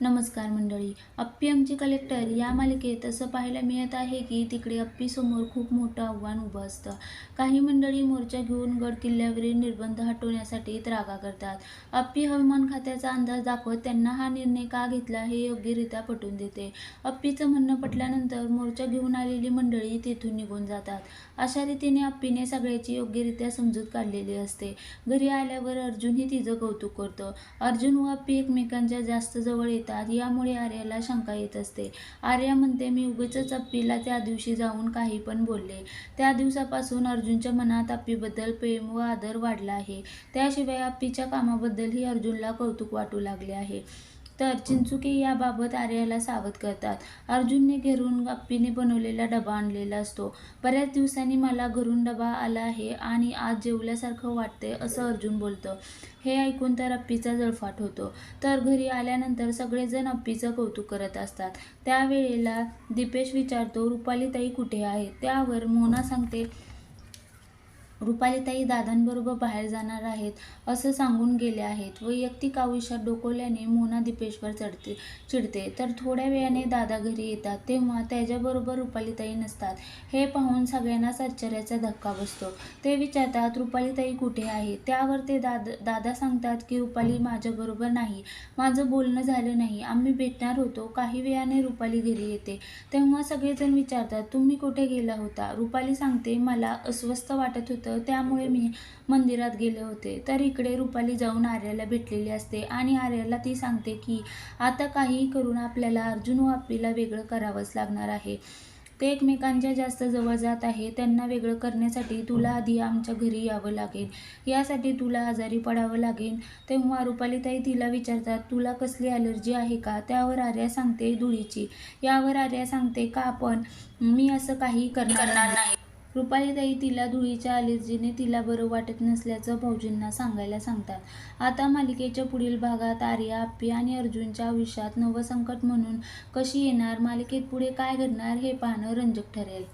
नमस्कार मंडळी अप्पी आमची कलेक्टर या मालिकेत असं पाहायला मिळत आहे की तिकडे अप्पीसमोर खूप मोठं आव्हान उभं असतं. काही मंडळी मोर्चा घेऊन गड किल्ल्यावरील निर्बंध हटवण्यासाठी त्रागा करतात. अप्पी हवामान खात्याचा अंदाज दाखवत त्यांना हा निर्णय का घेतला हे योग्यरित्या पटवून देते. अप्पीचं म्हणणं पटल्यानंतर मोर्चा घेऊन आलेली मंडळी तिथून निघून जातात. अशा रीतीने अप्पीने सगळ्याची योग्यरित्या समजूत काढलेली असते. घरी आल्यावर अर्जुनही तिचं कौतुक करतं. अर्जुन व अप्पी एकमेकांच्या जास्त जवळ येतात. यामुळे आर्याला शंका येत असते. आर्या म्हणते मी उगीच अप्पीला त्या दिवशी जाऊन काही पण बोलले. त्या दिवसापासून अर्जुनच्या मनात अप्पीबद्दल प्रेम व आदर वाढला आहे. त्याशिवाय अप्पीच्या कामाबद्दलही अर्जुनला कौतुक वाटू लागले आहे. तर चिंचुके याबाबत आर्याला सावध करतात. अर्जुनने घेरून गप्पीने बनवलेला डबा आणलेला असतो. बऱ्याच दिवसांनी मला घरून डबा आला आहे आणि आज जेवल्यासारखं वाटते असं अर्जुन बोलतं. हे ऐकून तर अप्पीचा जळफाट होतो. तर घरी आल्यानंतर सगळेजण अप्पीचं कौतुक करत असतात. त्यावेळेला दीपेश विचारतो रुपालीताई कुठे आहे? त्यावर मोना सांगते रुपालीताई दादांबरोबर बाहेर जाणार आहेत असं सांगून गेले आहेत. वैयक्तिक आयुष्यात डोकवल्याने मोना दीपेशवर चढते चिडते. तर थोड्या वेळाने दादा घरी येतात. तेव्हा त्याच्याबरोबर रुपालीताई नसतात. हे पाहून सगळ्यांनाच आश्चर्याचा धक्का बसतो. ते विचारतात रुपालीताई कुठे आहे? त्यावर ते दादा दादा सांगतात की रुपाली माझ्याबरोबर नाही. माझं बोलणं झालं नाही. आम्ही भेटणार होतो. काही वेळाने रुपाली घरी येते. तेव्हा सगळेजण विचारतात तुम्ही कुठे गेला होता? रुपाली सांगते मला अस्वस्थ वाटत होतं. त्यामुळे मी मंदिरात गेले होते. तर इकडे रुपाली जाऊन आर्याला भेटलेली असते आणि आर्याला ती सांगते की आता काहीही करून आपल्याला अर्जुन व वेगळं करावंच लागणार आहे. ते एकमेकांच्या जास्त जवळ जात आहे. त्यांना वेगळं करण्यासाठी तुला आधी आमच्या घरी यावं लागेल. यासाठी तुला आजारी पडावं लागेल. तेव्हा रुपालीताई तिला विचारतात तुला कसली ॲलर्जी आहे का? त्यावर आर्या सांगते धुळीची. यावर आर्या सांगते का पण मी असं काही करणार नाही. रुपालीताई तिला धुळीच्या ॲलर्जीने तिला बरं वाटत नसल्याचं भाऊजींना सांगायला सांगतात. आता मालिकेच्या पुढील भागात आर्या आप्पी आणि अर्जुनच्या आयुष्यात नवं संकट म्हणून कशी येणार मालिकेत पुढे काय घडणार हे पाहणं रंजक ठरेल.